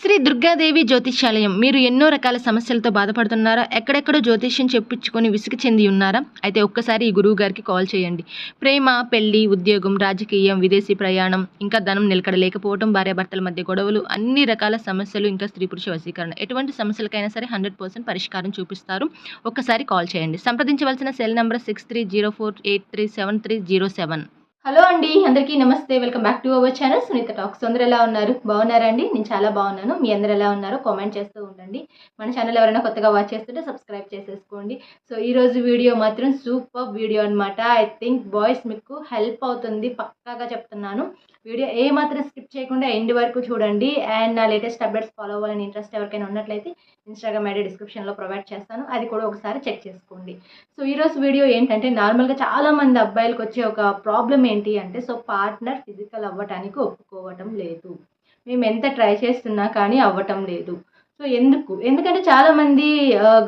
శ్రీ దుర్గాదేవి జ్యోతిష్యాలయం. మీరు ఎన్నో రకాల సమస్యలతో బాధపడుతున్నారా? ఎక్కడెక్కడో జ్యోతిష్యం చెప్పించుకొని విసుగు చెంది ఉన్నారా? అయితే ఒక్కసారి ఈ గురువు గారికి కాల్ చేయండి. ప్రేమ పెళ్ళి ఉద్యోగం రాజకీయం విదేశీ ప్రయాణం ఇంకా ధనం నిలకడలేకపోవడం భార్యాభర్తల మధ్య గొడవలు అన్ని రకాల సమస్యలు ఇంకా స్త్రీ పురుష వశీకరణ. ఎటువంటి సమస్యలకైనా సరే హండ్రెడ్ పర్సెంట్ పరిష్కారం చూపిస్తారు. ఒక్కసారి కాల్ చేయండి. సంప్రదించవలసిన cell number six three zero four eight three seven three zero seven. Hello అండి అందరికీ నమస్తే. Welcome back to our channel. Sunitha talks. అందరూ ఎలా ఉన్నారు? బాగున్నారండి నేను చాలా బాగున్నాను. మీ అందరు ఎలా ఉన్నారో కామెంట్ చేస్తూ ఉంటుంది మన ఛానల్ ఎవరైనా కొత్తగా వాచ్ చేస్తుంటే సబ్స్క్రైబ్ చేసేసుకోండి. సో ఈరోజు వీడియో మాత్రం సూపర్ వీడియో అనమాట ఐ థింక్ బాయ్స్ మీకు హెల్ప్ అవుతుంది పక్కాగా చెప్తున్నాను. వీడియో ఏ మాత్రం స్కిప్ చేయకుండా ఎండ్ వరకు చూడండి. అండ్ నా లేటెస్ట్ అప్డేట్స్ ఫాలో అవ్వాలని ఇంట్రెస్ట్ ఎవరికైనా ఉన్నట్లయితే ఇన్స్టాగ్రామ్ ఐడి డిస్క్రిప్షన్లో ప్రొవైడ్ చేస్తాను. అది కూడా ఒకసారి చెక్ చేసుకోండి. సో ఈరోజు వీడియో ఏంటంటే నార్మల్గా చాలామంది అబ్బాయిలకు వచ్చే ఒక ప్రాబ్లం ఏంటి అంటే సో పార్ట్నర్ ఫిజికల్ అవ్వటానికి ఒప్పుకోవటం లేదు. మేము ఎంత ట్రై చేస్తున్నా కానీ అవ్వటం లేదు. సో ఎందుకు? ఎందుకంటే చాలామంది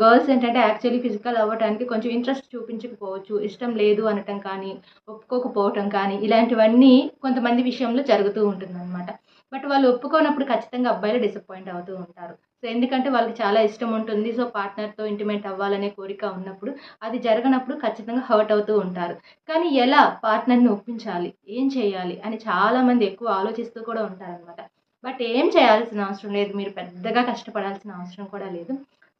గర్ల్స్ ఏంటంటే యాక్చువల్లీ ఫిజికల్ అవ్వటానికి కొంచెం ఇంట్రెస్ట్ చూపించకపోవచ్చు. ఇష్టం లేదు అనటం కానీ ఒప్పుకోకపోవటం కానీ ఇలాంటివన్నీ కొంతమంది విషయంలో జరుగుతూ ఉంటుందన్నమాట. బట్ వాళ్ళు ఒప్పుకోనప్పుడు ఖచ్చితంగా అబ్బాయిలు డిసప్పాయింట్ అవుతూ ఉంటారు. సో ఎందుకంటే వాళ్ళకి చాలా ఇష్టం ఉంటుంది. సో పార్ట్నర్తో ఇంటిమేట్ అవ్వాలనే కోరిక ఉన్నప్పుడు అది జరగనప్పుడు ఖచ్చితంగా హర్ట్ అవుతూ ఉంటారు. కానీ ఎలా పార్ట్నర్ని ఒప్పించాలి? ఏం చేయాలి? అని చాలామంది ఎక్కువ ఆలోచిస్తూ కూడా ఉంటారనమాట బట్ ఏం చేయాల్సిన అవసరం లేదు. మీరు పెద్దగా కష్టపడాల్సిన అవసరం కూడా లేదు.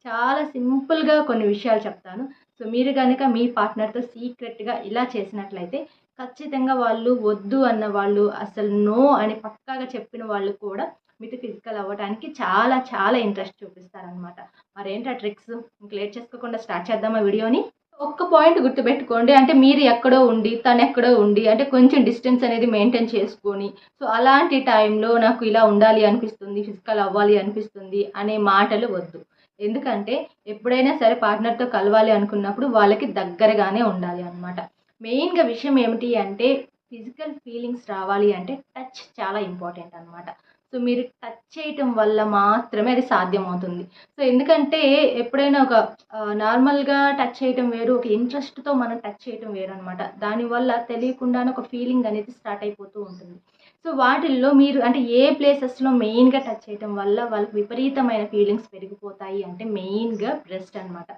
చాలా సింపుల్గా కొన్ని విషయాలు చెప్తాను. సో మీరు కనుక మీ పార్ట్నర్తో సీక్రెట్గా ఇలా చేసినట్లయితే ఖచ్చితంగా వాళ్ళు వద్దు అన్న వాళ్ళు అసలు నో అని పక్కాగా చెప్పిన వాళ్ళు కూడా మీతో ఫిజికల్ అవ్వడానికి చాలా చాలా ఇంట్రెస్ట్ చూపిస్తారనమాట మరేంటి ఆ ట్రిక్స్? ఇంక లేట్ చేసుకోకుండా స్టార్ట్ చేద్దామా వీడియోని? ఒక్క పాయింట్ గుర్తుపెట్టుకోండి. అంటే మీరు ఎక్కడో ఉండి తను ఎక్కడో ఉండి అంటే కొంచెం డిస్టెన్స్ అనేది మెయింటైన్ చేసుకొని సో అలాంటి టైంలో నాకు ఇలా ఉండాలి అనిపిస్తుంది ఫిజికల్ అవ్వాలి అనిపిస్తుంది అనే మాటలు వద్దు. ఎందుకంటే ఎప్పుడైనా సరే పార్ట్నర్తో కలవాలి అనుకున్నప్పుడు వాళ్ళకి దగ్గరగానే ఉండాలి అనమాట మెయిన్గా విషయం ఏమిటి అంటే ఫిజికల్ ఫీలింగ్స్ రావాలి అంటే టచ్ చాలా ఇంపార్టెంట్ అనమాట సో మీరు టచ్ చేయటం వల్ల మాత్రమే అది సాధ్యమవుతుంది. సో ఎందుకంటే ఎప్పుడైనా ఒక నార్మల్గా టచ్ చేయటం వేరు ఒక ఇంట్రెస్ట్తో మనం టచ్ చేయటం వేరు అనమాట దానివల్ల తెలియకుండానే ఒక ఫీలింగ్ అనేది స్టార్ట్ అయిపోతూ ఉంటుంది. సో వాటిల్లో మీరు అంటే ఏ ప్లేసెస్లో మెయిన్గా టచ్ చేయటం వల్ల వాళ్ళకి విపరీతమైన ఫీలింగ్స్ పెరిగిపోతాయి అంటే మెయిన్గా బ్రెస్ట్ అనమాట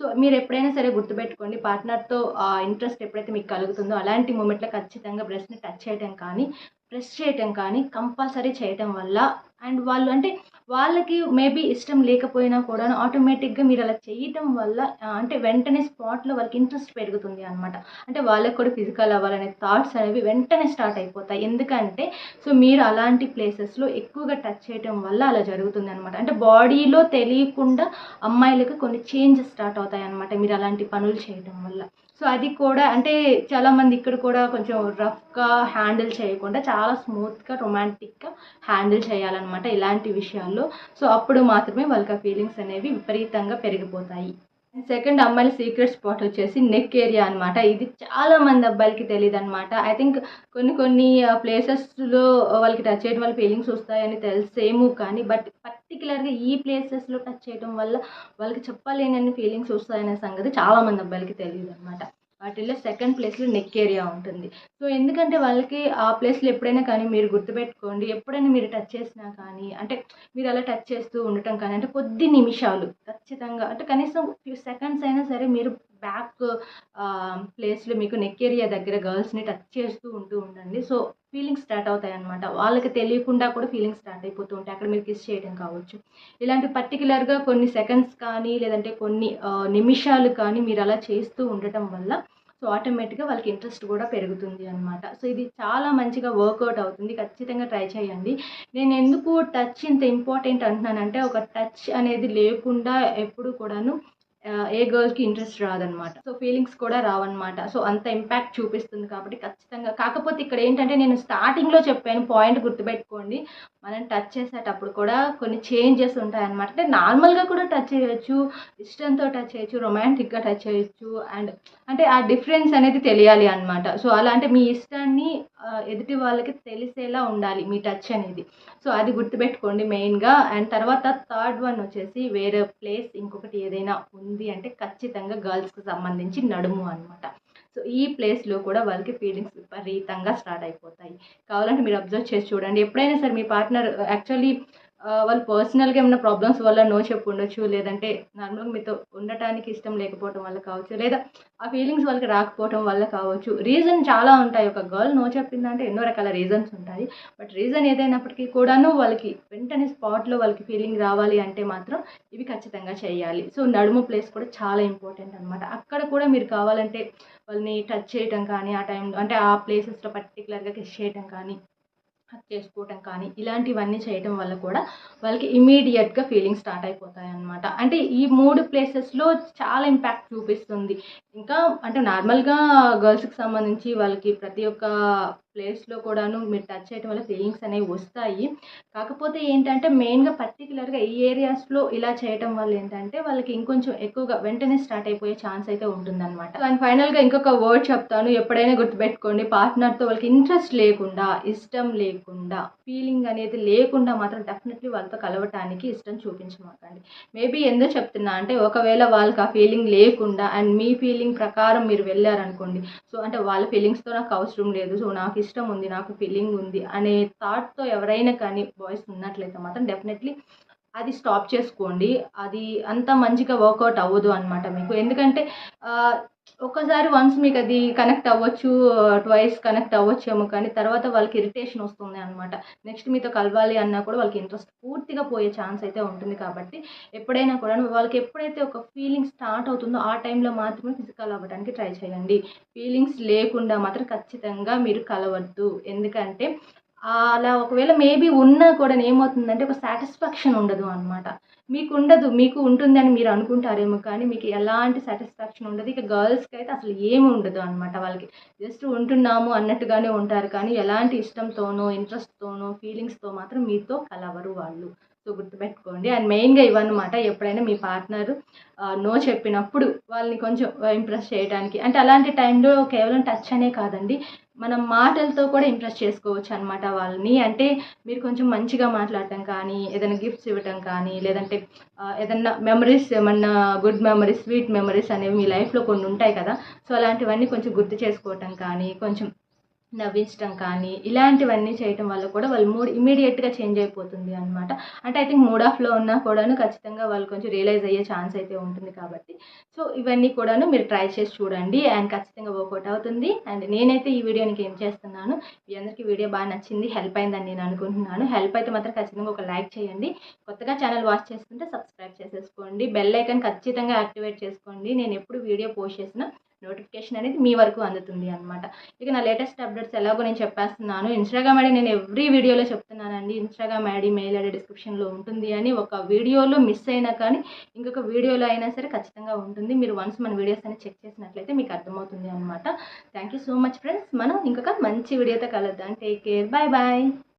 సో మీరు ఎప్పుడైనా సరే గుర్తుపెట్టుకోండి పార్ట్నర్తో ఇంట్రెస్ట్ ఎప్పుడైతే మీకు కలుగుతుందో అలాంటి మూమెంట్లో ఖచ్చితంగా బ్రెస్ట్ని టచ్ చేయటం కానీ ప్రెస్ చేయటం కానీ కంపల్సరీ చేయటం వల్ల అండ్ వాళ్ళు అంటే వాళ్ళకి మేబీ ఇష్టం లేకపోయినా కూడా ఆటోమేటిక్గా మీరు అలా చేయటం వల్ల అంటే వెంటనే స్పాట్లో వాళ్ళకి ఇంట్రెస్ట్ పెరుగుతుంది అనమాట అంటే వాళ్ళకి కూడా ఫిజికల్ అవ్వాలనే థాట్స్ అనేవి వెంటనే స్టార్ట్ అయిపోతాయి. ఎందుకంటే సో మీరు అలాంటి ప్లేసెస్లో ఎక్కువగా టచ్ చేయటం వల్ల అలా జరుగుతుంది అనమాట అంటే బాడీలో తెలియకుండా అమ్మాయిలకు కొన్ని చేంజెస్ స్టార్ట్ అవుతాయి అనమాట మీరు అలాంటి పనులు చేయటం వల్ల. సో అది కూడా అంటే చాలామంది ఇక్కడ కూడా కొంచెం రఫ్గా హ్యాండిల్ చేయకుండా చాలా చాలా స్మూత్గా రొమాంటిక్గా హ్యాండిల్ చేయాలన్నమాట ఇలాంటి విషయాల్లో. సో అప్పుడు మాత్రమే వాళ్ళకి ఆ ఫీలింగ్స్ అనేవి విపరీతంగా పెరిగిపోతాయి. సెకండ్ అమ్మాయిల సీక్రెట్ స్పాట్ వచ్చేసి నెక్ ఏరియా అనమాట ఇది చాలా మంది అబ్బాయిలకి తెలియదు అనమాట ఐ థింక్ కొన్ని కొన్ని ప్లేసెస్లో వాళ్ళకి టచ్ చేయడం వల్ల ఫీలింగ్స్ వస్తాయని తెలిసేమో కానీ బట్ పర్టికులర్గా ఈ ప్లేసెస్లో టచ్ చేయడం వల్ల వాళ్ళకి చెప్పలేనని ఫీలింగ్స్ వస్తాయనే సంగతి చాలా మంది అబ్బాయిలకి తెలియదు అనమాట వాటిల్లో సెకండ్ ప్లేస్లో నెక్ ఏరియా ఉంటుంది. సో ఎందుకంటే వాళ్ళకి ఆ ప్లేస్లో ఎప్పుడైనా కానీ మీరు గుర్తుపెట్టుకోండి ఎప్పుడైనా మీరు టచ్ చేసినా కానీ అంటే మీరు అలా టచ్ చేస్తూ ఉండటం కానీ అంటే కొద్ది నిమిషాలు ఖచ్చితంగా అంటే కనీసం ఫ్యూ సెకండ్స్ అయినా సరే మీరు బ్యాక్ ప్లేస్లో మీకు నెక్ ఏరియా దగ్గర గర్ల్స్ని టచ్ చేస్తూ ఉంటూ ఉండండి. సో ఫీలింగ్స్ స్టార్ట్ అవుతాయి అనమాట వాళ్ళకి తెలియకుండా కూడా ఫీలింగ్స్ స్టార్ట్ అయిపోతూ ఉంటాయి. అక్కడ మీరు కిస్ చేయడం కావచ్చు. ఇలాంటి పర్టికులర్గా కొన్ని సెకండ్స్ కానీ లేదంటే కొన్ని నిమిషాలు కానీ మీరు అలా చేస్తూ ఉండటం వల్ల సో ఆటోమేటిక్గా వాళ్ళకి ఇంట్రెస్ట్ కూడా పెరుగుతుంది అనమాట సో ఇది చాలా మంచిగా వర్కౌట్ అవుతుంది. ఖచ్చితంగా ట్రై చేయండి. నేను ఎందుకు టచ్ ఇంత ఇంపార్టెంట్ అంటున్నానంటే ఒక టచ్ అనేది లేకుండా ఎప్పుడు కూడాను ఏ గర్ల్కి ఇంట్రెస్ట్ రాదనమాట. సో ఫీలింగ్స్ కూడా రావన్నమాట సో అంత ఇంపాక్ట్ చూపిస్తుంది కాబట్టి ఖచ్చితంగా. కాకపోతే ఇక్కడ ఏంటంటే నేను స్టార్టింగ్లో చెప్పాను పాయింట్ గుర్తుపెట్టుకోండి. మనం టచ్ చేసేటప్పుడు కూడా కొన్ని చేంజెస్ ఉంటాయన్నమాట. అంటే నార్మల్గా కూడా టచ్ చేయొచ్చు ఇష్టంతో టచ్ చేయొచ్చు రొమాంటిక్గా టచ్ చేయొచ్చు. అండ్ అంటే ఆ డిఫరెన్స్ అనేది తెలియాలి అనమాట సో అలా అంటే మీ ఇష్టాన్ని ఎదుటి వాళ్ళకి తెలిసేలా ఉండాలి మీ టచ్ అనేది. సో అది గుర్తుపెట్టుకోండి మెయిన్గా. అండ్ తర్వాత థర్డ్ వన్ వచ్చేసి వేరే ప్లేస్ ఇంకొకటి ఏదైనా ఉంది అంటే ఖచ్చితంగా గర్ల్స్కి సంబంధించి నడుము అనమాట సో ఈ ప్లేస్లో కూడా వాళ్ళకి ఫీలింగ్స్ విపరీతంగా స్టార్ట్ అయిపోతాయి. కావాలంటే మీరు అబ్జర్వ్ చేసి చూడండి. ఎప్పుడైనా సరే మీ పార్ట్నర్ యాక్చువల్లీ వాళ్ళు పర్సనల్గా ఏమైనా ప్రాబ్లమ్స్ వల్ల నో చెప్పు ఉండొచ్చు లేదంటే నార్మల్గా మీతో ఉండటానికి ఇష్టం లేకపోవడం వల్ల కావచ్చు లేదా ఆ ఫీలింగ్స్ వాళ్ళకి రాకపోవడం వల్ల కావచ్చు. రీజన్ చాలా ఉంటాయి. ఒక గర్ల్ నో చెప్పిందంటే ఎన్నో రకాల రీజన్స్ ఉంటాయి. బట్ రీజన్ ఏదైనప్పటికీ కూడాను వాళ్ళకి వెంటనే స్పాట్లో వాళ్ళకి ఫీలింగ్ రావాలి అంటే మాత్రం ఇవి ఖచ్చితంగా చేయాలి. సో నడుము ప్లేస్ కూడా చాలా ఇంపార్టెంట్ అనమాట అక్కడ కూడా మీరు కావాలంటే వాళ్ళని టచ్ చేయటం కానీ ఆ టైంలో అంటే ఆ ప్లేసెస్లో పర్టికులర్గా కిస్ చేయటం కానీ కట్ చేసుకోవటం కానీ ఇలాంటివన్నీ చేయటం వల్ల కూడా వాళ్ళకి ఇమీడియట్గా ఫీలింగ్ స్టార్ట్ అయిపోతాయి అనమాట అంటే ఈ మూడు ప్లేసెస్లో చాలా ఇంపాక్ట్ చూపిస్తుంది. ఇంకా అంటే నార్మల్గా గర్ల్స్కి సంబంధించి వాళ్ళకి ప్రతి ఒక్క ప్లేస్లో కూడాను మీరు టచ్ చేయడం వల్ల ఫీలింగ్స్ అనేవి వస్తాయి. కాకపోతే ఏంటంటే మెయిన్గా పర్టికులర్గా ఈ ఏరియాస్లో ఇలా చేయటం వల్ల ఏంటంటే వాళ్ళకి ఇంకొంచెం ఎక్కువగా వెంటనే స్టార్ట్ అయిపోయే ఛాన్స్ అయితే ఉంటుందన్నమాట. అండ్ ఫైనల్గా ఇంకొక వర్డ్ చెప్తాను. ఎప్పుడైనా గుర్తుపెట్టుకోండి పార్ట్నర్తో వాళ్ళకి ఇంట్రెస్ట్ లేకుండా ఇష్టం లేకుండా ఫీలింగ్ అనేది లేకుండా మాత్రం డెఫినెట్లీ వాళ్ళతో కలవటానికి ఇష్టం చూపించమాకండి. మేబీ ఎందుకు చెప్తున్నా అంటే ఒకవేళ వాళ్ళకి ఆ ఫీలింగ్ లేకుండా అండ్ మీ ఫీలింగ్ ప్రకారం మీరు వెళ్ళారనుకోండి సో అంటే వాళ్ళ ఫీలింగ్స్తో నాకు అవసరం లేదు సో నాకు ఇష్టం ఉంది నాకు ఫీలింగ్ ఉంది అనే థాట్తో ఎవరైనా కానీ బాయ్స్ ఉన్నట్లయితే మాత్రం డెఫినెట్లీ అది స్టాప్ చేసుకోండి. అది అంత మంచిగా వర్కౌట్ అవ్వదు అనమాట మీకు. ఎందుకంటే ఒక్కసారి వన్స్ మీకు అది కనెక్ట్ అవ్వచ్చు ట్వైస్ కనెక్ట్ అవ్వచ్చేమో కానీ తర్వాత వాళ్ళకి ఇరిటేషన్ వస్తుంది అనమాట నెక్స్ట్ మీతో కలవాలి అన్నా కూడా వాళ్ళకి ఇంట్రెస్ట్ పూర్తిగా పోయే ఛాన్స్ అయితే ఉంటుంది కాబట్టి ఎప్పుడైనా కూడా వాళ్ళకి ఎప్పుడైతే ఒక ఫీలింగ్ స్టార్ట్ అవుతుందో ఆ టైంలో మాత్రమే ఫిజికల్ అవ్వడానికి ట్రై చేయండి. ఫీలింగ్స్ లేకుండా మాత్రం ఖచ్చితంగా మీరు కలవద్దు. ఎందుకంటే అలా ఒకవేళ మేబీ ఉన్నా కూడా ఏమవుతుందంటే ఒక సాటిస్ఫాక్షన్ ఉండదు అనమాట మీకు ఉండదు మీకు ఉంటుందని మీరు అనుకుంటారేమో కానీ మీకు ఎలాంటి సాటిస్ఫాక్షన్ ఉండదు. ఇక గర్ల్స్కి అయితే అసలు ఏమి ఉండదు అనమాట వాళ్ళకి. జస్ట్ ఉంటున్నాము అన్నట్టుగానే ఉంటారు కానీ ఎలాంటి ఇష్టంతోనో ఇంట్రెస్ట్తోనో ఫీలింగ్స్తో మాత్రం మీతో కలవరు వాళ్ళు. సో గుర్తుపెట్టుకోండి. అండ్ మెయిన్గా ఇవన్నమాట ఎప్పుడైనా మీ పార్ట్నర్ నో చెప్పినప్పుడు వాళ్ళని కొంచెం ఇంప్రెస్ చేయడానికి అంటే అలాంటి టైంలో కేవలం టచ్ అనే కాదండి. మనం మాటలతో కూడా ఇంప్రెస్ చేసుకోవచ్చు అనమాట వాళ్ళని. అంటే మీరు కొంచెం మంచిగా మాట్లాడటం కానీ ఏదైనా గిఫ్ట్స్ ఇవ్వటం కానీ లేదంటే ఏదన్నా మెమరీస్ ఏమన్నా గుడ్ మెమరీస్ స్వీట్ మెమరీస్ అనేవి మీ లైఫ్లో కొన్ని ఉంటాయి కదా. సో అలాంటివన్నీ కొంచెం గుర్తు చేసుకోవటం కానీ కొంచెం నవ్వించడం కానీ ఇలాంటివన్నీ చేయటం వల్ల కూడా వాళ్ళ మూడ్ ఇమీడియట్గా చేంజ్ అయిపోతుంది అనమాట అంటే ఐ థింక్ మూడ్ ఆఫ్లో ఉన్నా కూడాను ఖచ్చితంగా వాళ్ళు కొంచెం రియలైజ్ అయ్యే ఛాన్స్ అయితే ఉంటుంది కాబట్టి. సో ఇవన్నీ కూడాను మీరు ట్రై చేసి చూడండి అండ్ ఖచ్చితంగా వర్కౌట్ అవుతుంది. అండ్ నేనైతే ఈ వీడియోనికి ఏం చేస్తున్నాను మీ అందరికీ వీడియో బాగా నచ్చింది హెల్ప్ అయిందని నేను అనుకుంటున్నాను. హెల్ప్ అయితే మాత్రం ఖచ్చితంగా ఒక లైక్ చేయండి. కొత్తగా ఛానల్ వాచ్ చేస్తుంటే సబ్స్క్రైబ్ చేసేసుకోండి. బెల్ ఐకాన్ ఖచ్చితంగా యాక్టివేట్ చేసుకోండి. నేను ఎప్పుడు వీడియో పోస్ట్ చేసినా నోటిఫికేషన్ అనేది మీ వరకు అందుతుంది అనమాట ఇక నా లేటెస్ట్ అప్డేట్స్ ఎలాగో నేను చెప్పేస్తున్నాను. ఇన్స్టాగ్రామ్ ఐడి నేను ఎవ్రీ వీడియోలో చెప్తున్నానండి. ఇన్స్టాగ్రామ్ ఐడి మెయిల్ ఐడి డిస్క్రిప్షన్లో ఉంటుంది అని ఒక వీడియోలో మిస్ అయినా కానీ ఇంకొక వీడియోలో అయినా సరే ఖచ్చితంగా ఉంటుంది. మీరు వన్స్ మన వీడియోస్ అని చెక్ చేసినట్లయితే మీకు అర్థమవుతుంది అనమాట thank you so much friends మనం ఇంకొక మంచి వీడియోతో కలుద్దాం. Take care bye bye